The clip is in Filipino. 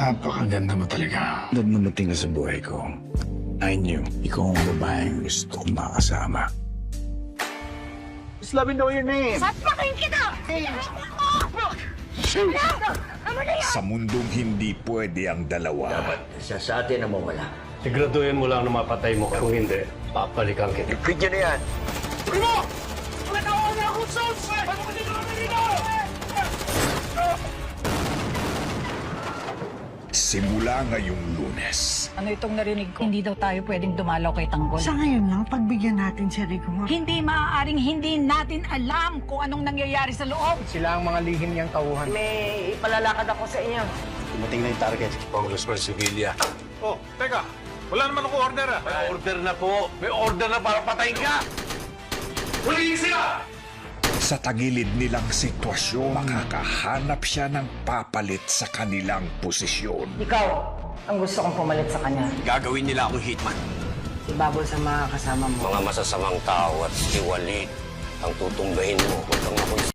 Napakaganda mo talaga. Nung namating ka sa buhay ko, I knew ikaw ang babaeng gusto kong makasama. Just let me know your name. Satpakin kita! Sa mundong hindi pwede ang dalawa, Isa sa atin ang mawala. Siguraduhin mo lang na mapatay mo. Kung hindi, papalikan kita. Video na yan. Simula ngayong lunes. Ano itong narinig ko? Hindi daw tayo pwedeng dumalaw kay Tanggol. Sa ngayon lang, pagbigyan natin si Rigor. Hindi maaaring hindi natin alam kung anong nangyayari sa loob. Sila ang mga lihim niyang tauhan. May ipalalakad ako sa inyo. Dumating na yung target. Congressman Sevilla. Oh, teka. Wala naman ako order ah. May order na po. May order na para patayin ka! Huliin sila! Sa tagilid nilang sitwasyon, makakahanap siya ng papalit sa kanilang posisyon. Ikaw, ang gusto kong pumalit sa kanya. Gagawin nila akong hitman. Si Babol sa mga kasama mo. Mga masasamang tao at iwali ang tutunggahin mo. Huwag kang makonsi.